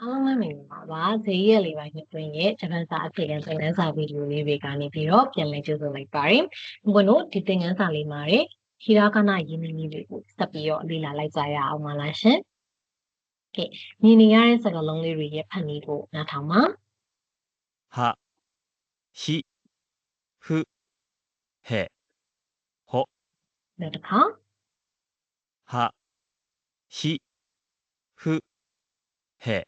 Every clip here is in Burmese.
အားလုံးပဲမင်္ဂလာပါ။ဈေးရက်လေးပိုင်းအတွင်းရဲ့ဂျပန်စာအဖြစ်နဲ့သင်ခန်းစာဗီဒီယိုလေးတွေကနေပြီးတော့ပြန်လည်ကြိုဆိုလိုက်ပါတယ်။ဘုန်းတို့ဒီသင်ခန်းစာလေးမှာဟီရာကနာရင်းနှီးလေးတွေကိုဆက်ပြီးတော့လေ့လာလိုက်ကြရအောင်ပါလားရှင်။ Okay မြင်နေရတဲ့စကားလုံးလေးတွေရဲ့ဖတ်နည်းကိုနားထောင်ပါ။ဟာဟီဖဟေဟောနောက်တစ်ခါဟာဟီဖဟေ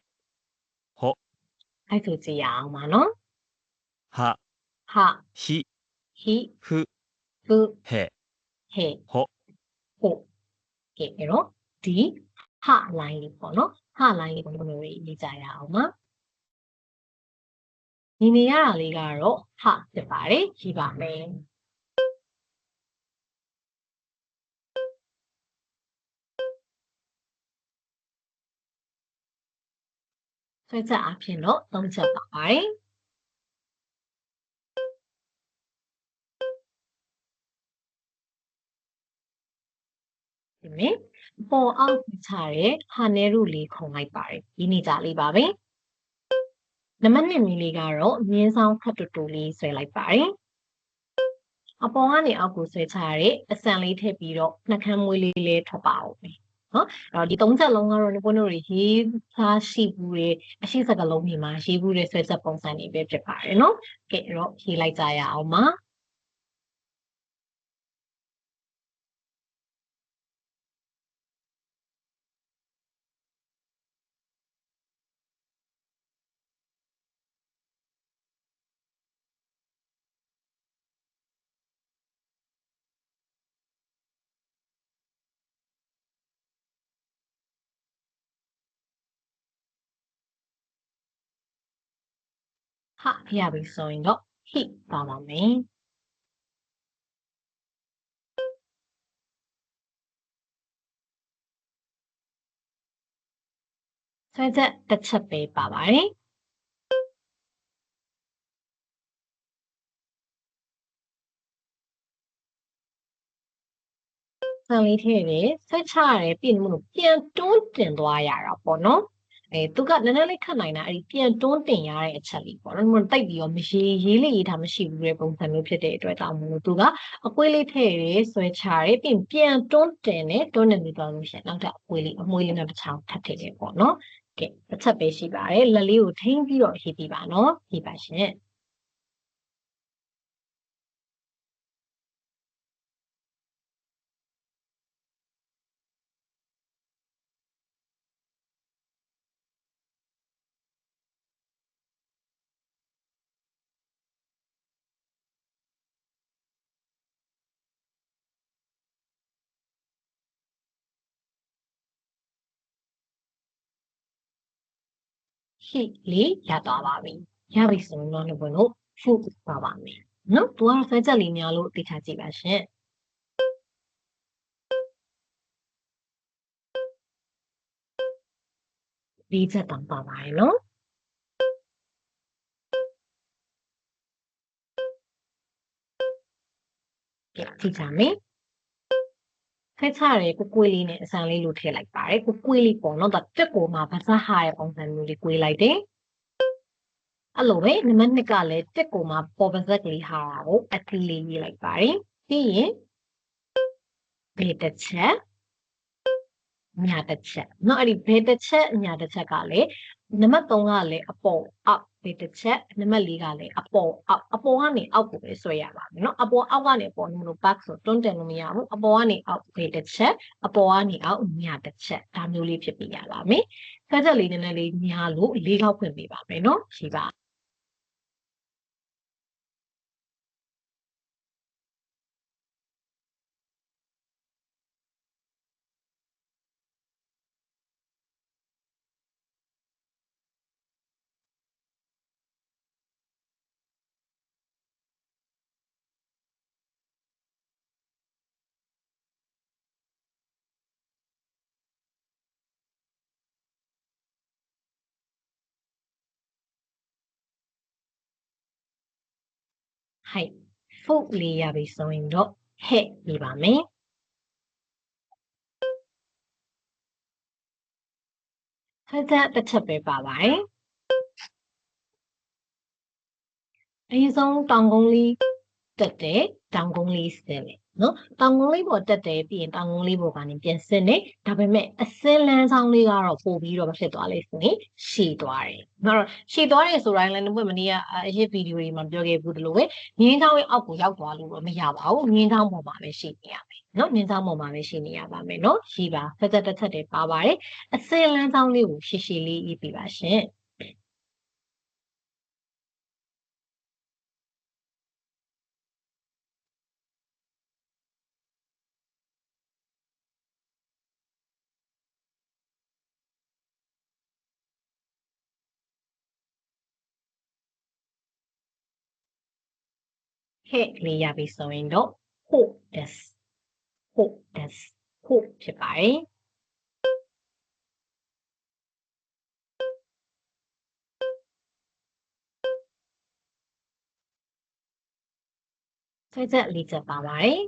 အဲ့ဆိုကြည့်ရအောင်ပါနော်ဟာဟာဟိဟိဖုဖုဟေဟေဟောဟောကဲအဲ့တော့ဒီဟလိုင်းလေးပေါ့နော်ဟလိုင်းလေးဘယ်လိုမျိုးရေးကြရအောင်ပါညီနေရတာလေးကတော့ဟဖြစ်ပါတယ်ရှိပါမယ် ဆွဲချက်အဖြစ်တော့သုံးချက်ပါပါတယ်ဒီနေ့ပေါ်အောင်ချတဲ့ဟာနဲရုလေးခုံလိုက်ပါတယ်ဒီနေကြလေးပါပဲနံပါတ်1မီလေးကတော့မြင်းဆောင်ခတ်တူတူလေးဆွဲလိုက်ပါတယ်အပေါ်ကနေအောက်ကိုဆွဲချရတဲ့အစံလေးထည့်ပြီးတော့နှကမ်းမွေးလေးလေးထွက်ပါအောင်မယ် နော်အဲ့တော့ဒီသုံးချက်လုံးကတော့ဒီဘုန်းတို့တွေရေးသားရှိဘူးတွေအရှိစကလုံးတွေမှာရေးဘူးတဲ့ဆွဲချက်ပုံစံတွေပဲဖြစ်ပါတယ်နော်ကဲအဲ့တော့ရေးလိုက်ကြရအောင်ပါ ဟာရပြီဆိုရင်တော့ hit ပါပါမယ်ဆွဲချက်တစ်ချက်ပဲပါပါတယ်ဆန်လေးထည့်တယ်ဆွဲချရတယ်ပြင်လို့မလို့ပြန်တွန်းတင်သွားရတာပေါ့နော် အဲသူကနည်းနည်းလေးခတ်နိုင်တာအဲ့ဒီပြန်တွန်းတင်ရတဲ့အချက်လေးပေါ့နော်။မတိတ်ပြီးတော့မရေးရေးလေးရေးထားမရှိဘူးတဲ့ပုံစံမျိုးဖြစ်တဲ့အတွက်ကြောင့်မို့လို့သူကအကွေးလေးထည့်ရဲဆွဲချရဲပြင်ပြန်တွန်းတင်တယ်တွန်းနေပြီးတော့လို့ရှိရင်နောက်ထပ်အကွေးလေးအမွှေးလေးနဲ့တစ်ချောင်းထပ်ထည့်တယ်ပေါ့နော်။ကဲတစ်ချက်ပဲရှိပါတယ်လက်လေးကိုထိန်းပြီးတော့ရေးပြပါနော်။ရေးပါရှင်။ ရှိလေးရသွားပါပြီရပြီဆိုရင်တော့ဘယ်လို food ပါပါမယ်နော်သူကဆွဲချက်လေးများလို့သိချကြည့်ပါရှင်လေးချက်တောင်ပါပါတယ်နော်ကဲကြည့်ကြမယ် ဖက်ချရဲကိုကွေးလေးနဲ့အစံလေးလို့ထည့်လိုက်ပါတယ်ကိုကွေးလေးပေါ့နော်ဒါတက်ကိုမှာဗဇက်ဟာရဲ့ပုံစံမျိုးလေးကွေးလိုက်တယ်အဲ့လိုပဲနံပါတ်2ကလည်းတက်ကိုမှာပေါ်ဗဇက်ကလေးဟာတာကိုအကလေးရေးလိုက်ပါတယ်ပြီးရင်ဘေးတစ်ချက်ညာတစ်ချက်เนาะအဲ့ဒီဘေးတစ်ချက်ညာတစ်ချက်ကလည်း နံပါတ်3ကလည်းအပေါ်အောက်ဘေးတစ်ချက်နံပါတ်4ကလည်းအပေါ်အောက်အပေါ်ကနေအောက်ကိုပဲဆွဲရပါမယ်เนาะအပေါ်အောက်ကနေအပေါ်လို့ back ဆိုတွန်းတင်လို့မရဘူးအပေါ်ကနေအောက်ဘေးတစ်ချက်အပေါ်ကနေအောက်ညာတစ်ချက်ဒါမျိုးလေးဖြစ်ပြရပါမယ်ဖက်ချက်လေးနည်းနည်းလေးညာလို့လေးခေါက်ဖွင့်ပေးပါမယ်เนาะရှိပါ ဟိုက်ဖုတ်လေးရပြီဆိုရင်တော့ဟဲ့ပြပါမယ်ဖက်သက်တစ်ချက်ပဲပါပါတယ်အရင်ဆုံးတောင်ကုန်းလေးတက်တယ်တောင်ကုန်းလေးဆင်းတယ် နော်တောင်ကုန်းလေးပေါ်တက်တယ်ပြီးရင်တောင်ကုန်းလေးပေါ်ကနေပြန်ဆင်းတယ်ဒါပေမဲ့အစင်းလန်းဆောင်လေးကတော့ပို့ပြီးတော့မဖြစ်သွားလိမ့်မယ်ရှည်သွားတယ်နော်တော့ရှည်သွားတယ်ဆိုတိုင်းလည်းဘယ်မနေ့ကအရေးဗီဒီယိုတွေမှာပြောခဲ့ဘူးတလို့ပဲငင်းချောင်းရဲ့အောက်ကိုရောက်သွားလို့တော့မရပါဘူးငင်းချောင်းပေါ်မှာပဲရှိနေရမယ်နော်ငင်းချောင်းပေါ်မှာပဲရှိနေရပါမယ်နော်ရှိပါဖက်သက်တစ်ချက်တည်းပါပါတယ်အစင်းလန်းဆောင်လေးကိုရှည်ရှည်လေးရေးပြပါရှင် ဟဲ့လေးရပြီဆိုရင်တော့ hope des hope des hope ဖြစ်ပါတယ်ဆက်ချက်လေးချက်ပါပါတယ်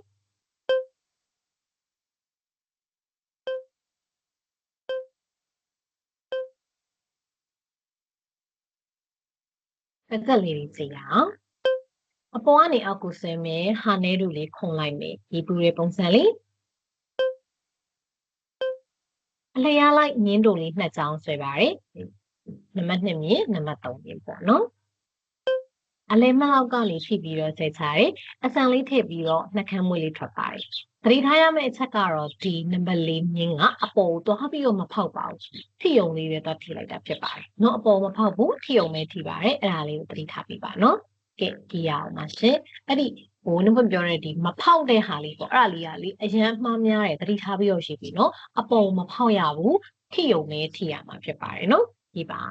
ဆက်ချက်လေးကြည့်ရအောင် အပေါ်ကနေအောက်ကိုဆင်းမယ်ဟာနဲတို့လေးခုန်လိုက်မယ်ဒီပူရဲပုံစံလေးအလျားလိုက်နင်းတို့လေးနှစ်ချောင်းဆွဲပါတယ်နံပါတ်2မြင်နံပါတ်3မြင်ပေါ့နော်အလဲမလောက်ကလေးရှိပြီးတော့ဆက်ချတယ်အဆန်လေးထည့်ပြီးတော့နှကမ်းမွေးလေးထွက်ပါတယ်သတိထားရမယ့်အချက်ကတော့ဒီနံပါတ်၄မြင်းကအပေါ်ကိုသွားပြီးတော့မဖောက်ပါဘူးထိယုံလေးပဲသွားထိလိုက်တာဖြစ်ပါတယ်နော်အပေါ်မဖောက်ဘူးထိယုံပဲထိပါတယ်အဲ့ဒါလေးကိုသတိထားပြီးပါနော် ကဲကြည့်ရအောင်ပါရှင်အဲ့ဒီဟိုနှုတ်ပြောတဲ့ဒီမဖောက်တဲ့ဟာလေးပေါ့အဲ့ဒါလေးကလေအရန်မှားများတယ်သတိထားပြီးတော့ရှိပြီနော်အပေါ်မဖောက်ရဘူးထိုံနဲ့ထိရမှာဖြစ်ပါတယ်နော်ဒီပါ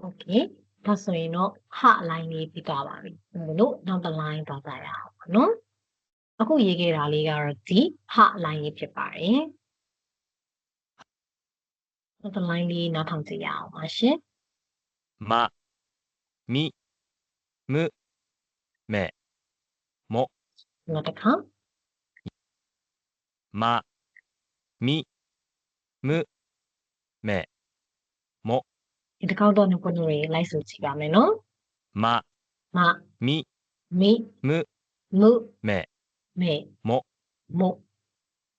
โอเคဒါဆိုရင်တော့ဟအလိုင်းလေးပြီးသွားပါပြီ။ဒါလို့နောက်တစ်လိုင်းသွားကြရအောင်ပေါ့နော်။အခုရေးခဲ့တာလေးကတော့ဒီဟအလိုင်းလေးဖြစ်ပါတယ်။နောက်တစ်လိုင်းလေးနောက်ထောင်ကြည့်ရအောင်ပါရှင်။မမိမမဲမောနောက်တစ်ခါမမိမမဲ ဒီတစ်ခေါက်တော့နုကိုနုတွေလိုက်ဆိုကြည့်ပါမယ်နော်မမမီမိမမုမဲမဲမမ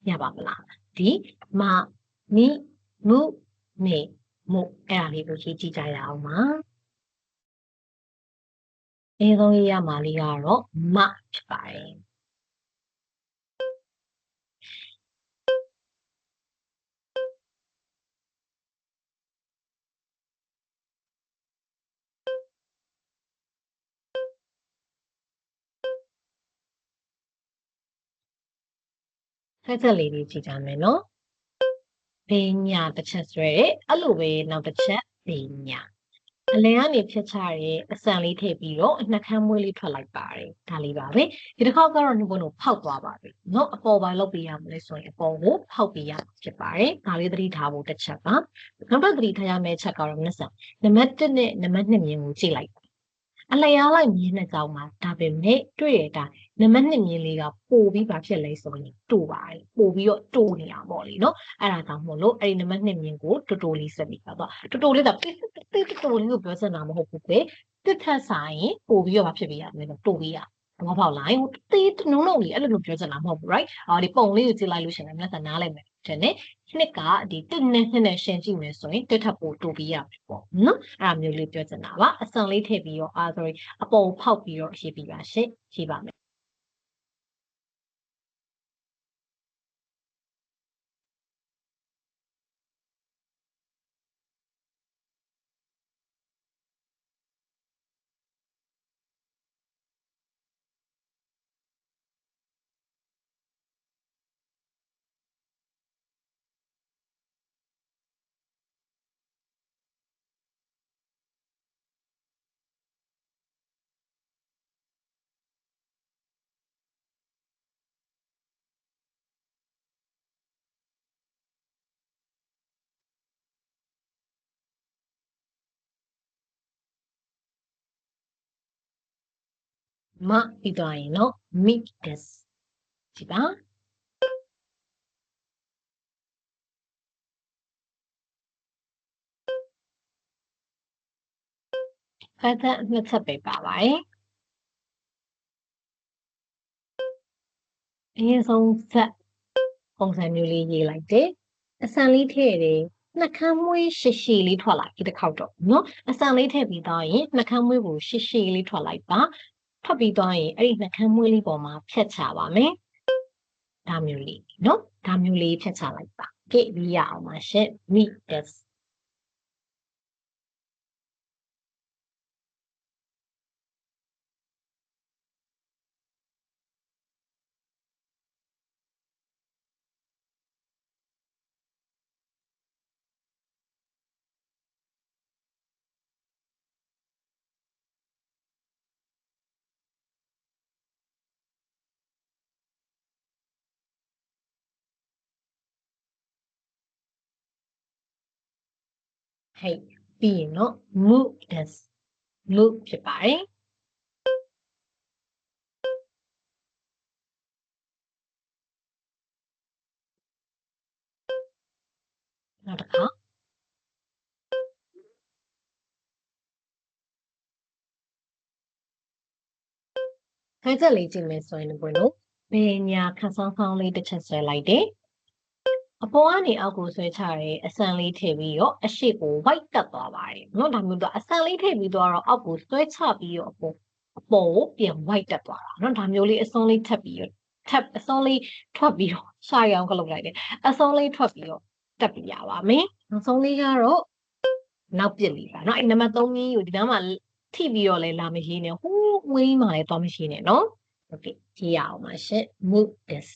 ရပါမလားဒီမမီမုမဲမအဲ့ဒါလေးကိုရေးကြည့်ကြရအောင်ပါအဲဆုံးရေးရမှာလေးကတော့မဖြစ်ပါတယ် က်ချက်လေးတွေကြည့်ကြမယ်နော်ဘေးညာတစ်ချက်ဆွဲတယ်အဲ့လိုပဲနောက်တစ်ချက်ဘေးညာအလယ်ကနေဖြတ်ချရဲအစံလေးထည့်ပြီးတော့နှက်ခမ်းမွေးလေးထွက်လိုက်ပါတယ်ဒါလေးပါပဲဒီတစ်ခေါက်ကတော့နှုတ်ဘုံကိုဖောက်သွားပါပြီเนาะအပေါ်ပိုင်းလောက်ပေးရမလဲဆိုရင်အပေါ်ကိုဖောက်ပေးရမှာဖြစ်ပါတယ်ဒါလေးသတိထားဖို့တစ်ချက်ပါနောက်တစ်သတိထားရမယ့်ချက်ကတော့မျက်စံနံပါတ်1နဲ့နံပါတ်2မြင်ကိုကြည့်လိုက်အလျားလိုက်မြင်တဲ့ကြောင်းမှာဒါပေမဲ့တွေ့ရတာ နံပါတ်1မြင်လေးကပို့ပြီးဘာဖြစ်လဲဆိုရင်တူပါတယ်ပို့ပြီးတော့တူနေတာပေါ့လေနော်အဲ့ဒါကြောင့်မို့လို့အဲ့ဒီနံပါတ်1မြင်ကိုတူတူလေးဆက်ပြီးပါတော့တူတူလေးကတိတိတူတူလေးကိုပြောစင်တာမဟုတ်ဘူးပဲတစ်ထက်ဆိုင်ပို့ပြီးတော့ဘာဖြစ်ပြီးရမလဲတူပြီးရဘောပေါက်လိုက်ဟိုတေးတနုံလုံးလေးအဲ့လိုလိုပြောချင်တာမဟုတ်ဘူး right အော်ဒီပုံလေးကိုကြည့်လိုက်လို့ရှင်လည်းမျက်စနားလိုက်မယ်တဲ့နိနှစ်ကဒီတစ်နှစ်နှစ်နဲ့ရှင်ကြည့်မယ်ဆိုရင်တစ်ထပ်ပို့တူပြီးရပြီပေါ့နော်အဲ့ဒါမျိုးလေးပြောချင်တာပါအစံလေးထည့်ပြီးတော့အာ sorry အပေါ်ဖောက်ပြီးတော့ရေးပြီးပါရှင့်ရေးပါမယ် မပြီးသွားရင်နော် meet this ကြည့်ပါဖတ်သက်နှစ်ချက်ပဲပါပါတယ်အရင်ဆုံးဇက်ပုံစံမျိုးလေးရေးလိုက်တယ်အစံလေးထည့်တယ်နှကမ်းမွေးရှည်ရှည်လေးထွက်လာဒီတစ်ခေါက်တော့နော်အစံလေးထည့်ပြီးတော့ရင်နှကမ်းမွေးကိုရှည်ရှည်လေးထွက်လိုက်ပါ ထွက်ပြီးတော့ရင်အဲ့ဒီနှကမ်းမွေးလေးပေါ်မှာဖြတ်ချပါမယ်ဒါမျိုးလေးနော်ဒါမျိုးလေးဖြတ်ချလိုက်ပါကြည့်ပြီးရအောင်ပါရှင့် meet this ဟဲ့ပြီးရင်တော့ move this move ဖြစ်ပါတယ်နောက်တစ်ခါခိုင်းချက်လေးကြည့်မယ်ဆိုရင်ဘယ်လိုဘယ်ညာခန်းဆောင်ဆောင်လေးတစ်ချက်ဆွဲလိုက်တယ် အပေါ်ကနေအောက်ကိုဆွဲချရဲအစံလေးထည့်ပြီးတော့အရှိကို white တက်သွားပါတယ်เนาะဒါမျိုးတော့အစံလေးထည့်ပြီးတော့အောက်ကိုဆွဲချပြီးတော့အပေါ်အပေါ်ကိုပြန် white တက်သွားတာเนาะဒါမျိုးလေးအစွန်းလေးထပ်ပြီးတော့ထပ်အစွန်းလေးထွက်ပြီးတော့ရှာရအောင်ကလုပ်လိုက်တယ်အစွန်းလေးထွက်ပြီးတော့တက်ပြရပါမယ်နောက်ဆုံးလေးကတော့နောက်ပြစ်လေးပါเนาะအဲ့နံပါတ်3ကြီးကိုဒီနားမှာထိပြီးတော့လဲလာမရေးနဲ့ဟိုးဝင်းမှာလဲသွားမရှိနဲ့เนาะโอเคကြည့်ရအောင်ပါရှင့် move this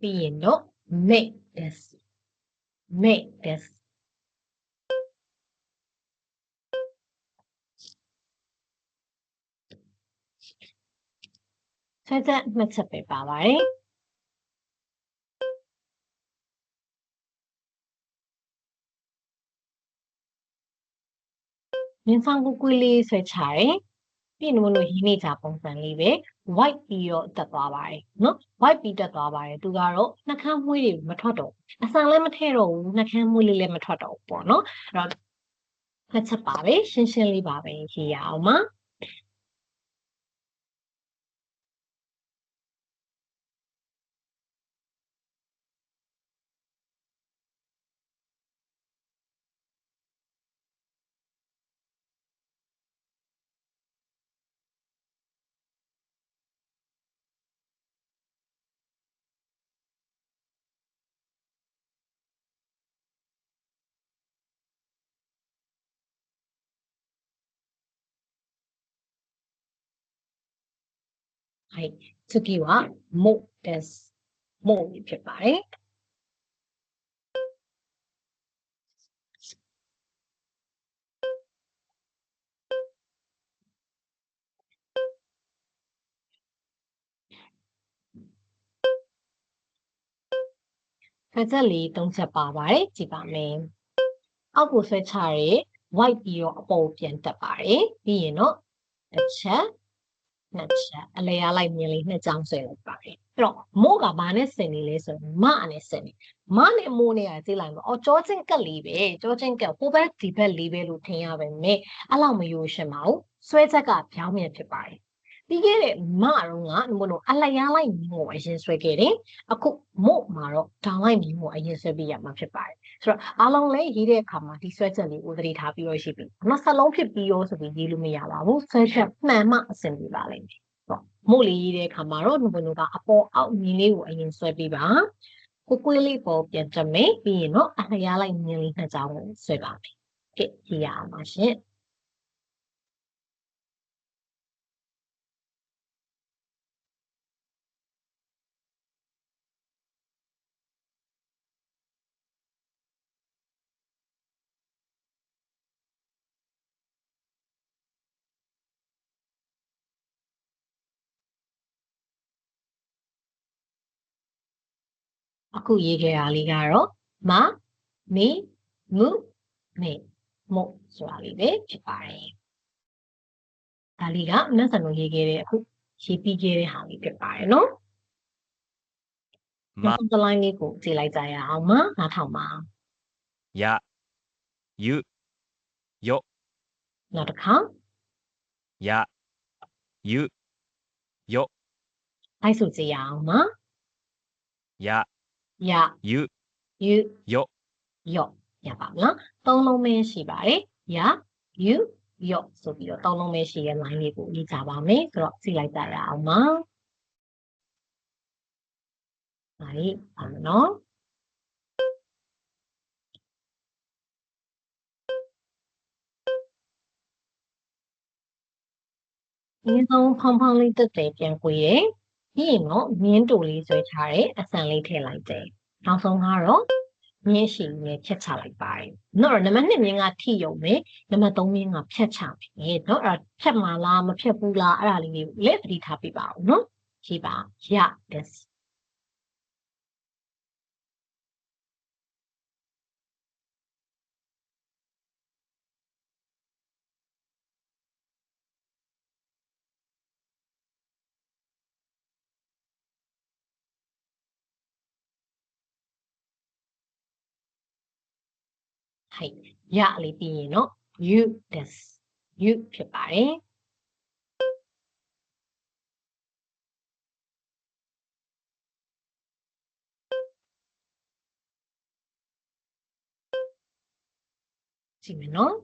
ပြီးရင်တော့ make this make this ဆက်သက်နှစ်ချက်ပဲပါပါတယ်မြင်းဆောင်ကူကွေးလေးဆွဲချတယ်ပြီးရင်မလို့ရင်းနေကြပုံစံလေးပဲ white ပြီးတော့တက်သွားပါတယ်နော် white ပြီးတက်သွားပါတယ်သူကတော့နှကမ်းမွေးတွေမထွက်တော့ဘူးအဆန်လည်းမထည့်တော့ဘူးနှကမ်းမွေးလေးလည်းမထွက်တော့ဘူးပေါ့နော်အဲ့တော့နှစ်ချက်ပါပဲရှင်းရှင်းလေးပါပဲရေးရအောင်ပါ はい次はもですもဖြစ်ပါတယ်ဖက်ချက်လေး၃ချက်ပါပါတယ်ကြည့်ပါမယ်အောက်ကိုဆွဲချရဲ white ပြီးတော့အပေါ်ပြန်တက်ပါတယ်ပြီးရင်တော့တစ်ချက် နှစ်ချက်အလဲရလိုက်မြင်လေးနှစ်ချောင်းဆွဲလိုက်ပါတယ်အဲ့တော့မို့ကဘာနဲ့ဆင်နေလဲဆိုရင်မနဲ့ဆင်နေမနဲ့မို့နဲ့ကကြည့်လိုက်တော့အော်ကြောချင်းကက်လေးပဲကြောချင်းကက်ဟိုဘက်ဒီဘက်လေးပဲလို့ထင်ရပါမယ်အဲ့လောက်မယိုးရှင်ပါဘူးဆွဲချက်ကဖြောင်းမြန်ဖြစ်ပါတယ် ပြီးခဲ့တဲ့မတော့ကဘလို့အလျားလိုက်မြင်ကိုအရင်ဆွဲခဲ့တယ်အခုမို့မှာတော့ဒေါင်းလိုက်မြင်ကိုအရင်ဆွဲပြရမှာဖြစ်ပါတယ်ဆိုတော့အားလုံးလည်းရေးတဲ့အခါမှာဒီဆွဲချက်လေးကိုသတိထားပြီးတော့ရှိပြီနောက်ဆက်လုံးဖြစ်ပြီးရောဆိုပြီးရေးလို့မရပါဘူးဆွဲချက်မှန်မှအဆင်ပြေပါလိမ့်မယ်ပေါ့မို့လေးရေးတဲ့အခါမှာတော့ဘလို့ကအပေါ်အောက်မြင်လေးကိုအရင်ဆွဲပြီးပါကိုကွေးလေးပေါ်ပြန်တက်မယ်ပြီးရင်တော့အလျားလိုက်မြင်လေးနှစ်ချောင်းကိုဆွဲပါမယ်ကဲကြည့်ရအောင်ပါရှင် အခုရေးခဲ့တာလေးကတော့မမေမုမေမုဆိုတာလေးပဲဖြစ်ပါတယ်။ဒါလေးကမနက်စံလို့ရေးခဲ့တဲ့အခုရေးပြီးခဲ့တဲ့ဟာလေးဖြစ်ပါတယ်နော်။မစလိုင်းလေးကိုကြည့်လိုက်ကြရအောင်မနားထောင်ပါ။ယယုယောနောက်တစ်ခါယယုယောလိုက်ဆိုကြရအောင်မ။ယ ရယူယူယောယောရပါနော်သုံးလုံးပဲရှိပါတယ်ရယူယောဆိုပြီးတော့သုံးလုံးပဲရှိရဲ့ line လေးကိုလေ့ကြပါမယ်ဆိုတော့ကြည့်လိုက်ကြရအောင်ပါဒါလေးပါမယ်နော်အင်းဆုံးဖောင်းဖောင်းလေးတက်တယ်ပြန်ကိုရဲ့ ပြီးရင်တော့မြင်းတူလေးဆွဲထားတယ်အဆန်လေးထည့်လိုက်တယ်နောက်ဆုံးကတော့မြင်းရှိမြင်းဖြတ်ချလိုက်ပါတယ်နော်နံပါတ်2မြင်းကထိယုံပဲနံပါတ်3မြင်းကဖြတ်ချမယ်နော်အဲ့ဒါဖြတ်မှာလားမဖြတ်ဘူးလားအဲ့ဒါလေးကိုလည်းသတိထားပြပါဦးနော်ကြည့်ပါရ this ဟိုက်ရလေးပြီးရင်တော့ you this you ဖြစ်ပါတယ်ကြည့်မယ်နော်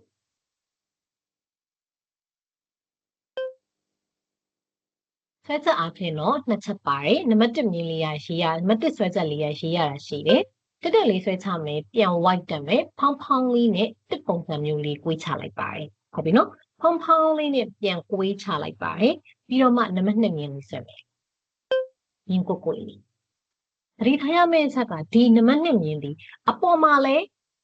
ဆွဲချက်အားဖြင့်တော့နှစ်ချက်ပါတယ်နံပါတ်1မြင်းလေးရရှိရနံပါတ်1ဆွဲချက်လေးရရှိရတာရှိတယ် တက်တက်လေးဆွဲချမယ်ပြန် white တက်မယ်ဖောင်းဖောင်းလေးနဲ့တစ်ပုံစံမျိုးလေးကွေးချလိုက်ပါတယ်ဟုတ်ပြီနော်ဖောင်းဖောင်းလေးနဲ့ပြန်ကွေးချလိုက်ပါတယ်ပြီးတော့မှနံပါတ်2မြင်းလေးဆွဲမယ်မြင်းကိုကိုလေးသတိထားရမယ့်အချက်ကဒီနံပါတ်2မြင်းဒီအပေါ်မှာလည်း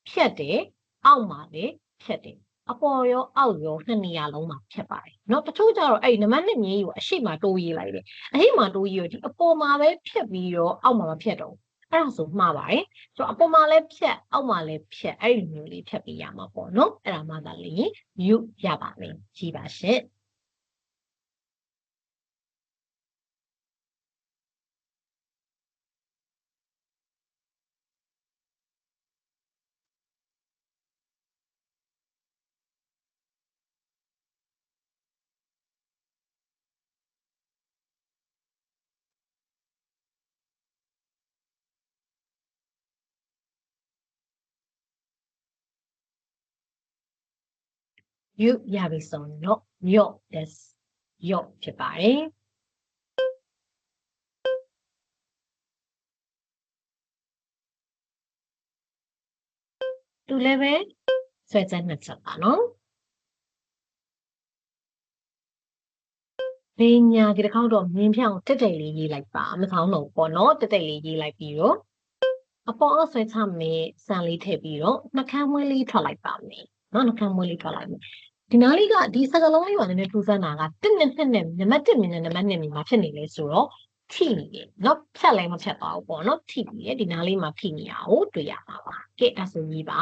ဖြတ်တယ်အောက်မှာလည်းဖြတ်တယ်အပေါ်ရောအောက်ရောနှစ်နေရာလုံးမှာဖြတ်ပါတယ်เนาะတချို့ကျတော့အဲ့နံပါတ်2မြင်းကိုအရှိမတိုးရေးလိုက်တယ်အရှိမတိုးရေးရောဒီအပေါ်မှာပဲဖြတ်ပြီးတော့အောက်မှာမဖြတ်တော့ဘူး အဲ့ဒါဆိုမှားပါတယ်ဆိုတော့အပေါ်မှာလည်းဖြတ်အောက်မှာလည်းဖြတ်အဲ့ဒီလိုမျိုးလေးဖြတ်ပြီးရမှာပေါ့နော်အဲ့ဒါမှသာလေရင် you ရပါမယ်ကြည့်ပါရှင့် you ရပြီဆိုရင်တော့ your this your ဖြစ်ပါတယ်သူလည်းပဲဆွဲချက်နှစ်ချက်ပါနော်ဘင်းညာဒီတစ်ခေါက်တော့မြင်းဖြောင်းတက်တက်လေးရေးလိုက်ပါမဆောင်တော့ပေါ့နော်တက်တက်လေးရေးလိုက်ပြီးတော့အပေါ်အဆွဲချမယ်စံလေးထည့်ပြီးတော့နှကန်းမွေးလေးထွက်လိုက်ပါမယ်နော်နှကန်းမွေးလေးထွက်လိုက်မယ် ဒီနားလေးကဒီစကလုံးလေးကလည်းနည်းနည်းထူးဆန်းတာကတစ်နဲ့နှစ်နဲ့နံပါတ်1မြင်နဲ့နံပါတ်2မြင်မှာဖြစ်နေလေဆိုတော့ထိနေတယ်နော်ဖြတ်လည်းမဖြတ်သွားဘူးပေါ့နော်ထိနေတယ်ဒီနားလေးမှာထိနေတာကိုတွေ့ရမှာပါကဲဒါဆိုကြီးပါ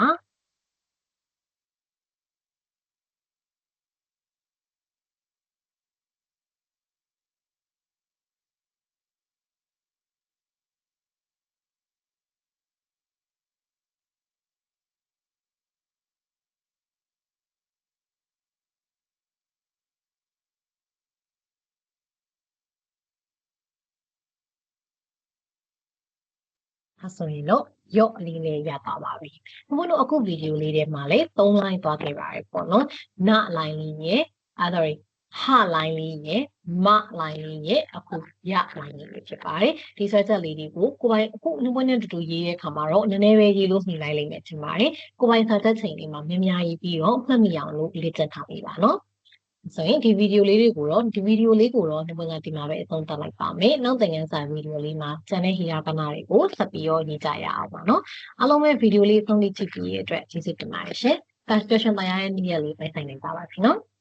ဆိုရင်တော့ရော့အလေးလေးရသွားပါပြီ။ဘုလို့အခုဗီဒီယိုလေးထဲမှာလေ၃ line သွားခဲ့ပါတယ်ပေါ့နော်။န line လေးရဲ့ other ဟာလိုင်းလေးရဲ့မလိုင်းလေးရဲ့အခုရလိုင်းလေးပဲဖြစ်ပါတယ်ဒီဆွဲချက်လေးတွေကိုကိုပိုင်အခုနှပွဲနဲ့တူတူရေးတဲ့အခါမှာတော့နည်းနည်းပဲရေးလို့ညှိနှိုင်းလိုက်မယ်ထင်ပါတယ်ကိုပိုင်ဆွဲချက်ချိန်လေးမှာများများရေးပြီးတော့မှတ်မိအောင်လို့လေ့ကျင့်ထားပေးပါနော် ဆိုရင်ဒီဗီဒီယိုလေးတွေကိုတော့ဒီဗီဒီယိုလေးကိုတော့ဒီပုံစံဒီမှာပဲအဆုံးသတ်လိုက်ပါမယ်။နောက်သင်ခန်းစာဗီဒီယိုလေးမှာကျန်တဲ့ဟီယာကနာတွေကိုဆက်ပြီးတော့ရေးကြရအောင်ပါနော်။အားလုံးပဲဗီဒီယိုလေးအဆုံးထိကြည့်ပြီးရတဲ့အတွက်ကျေးဇူးတင်ပါတယ်ရှင်။ Fast fashion တရားရဲ့နေ့ရက်လေးပိုင်ဆိုင်နေကြပါပြီနော်။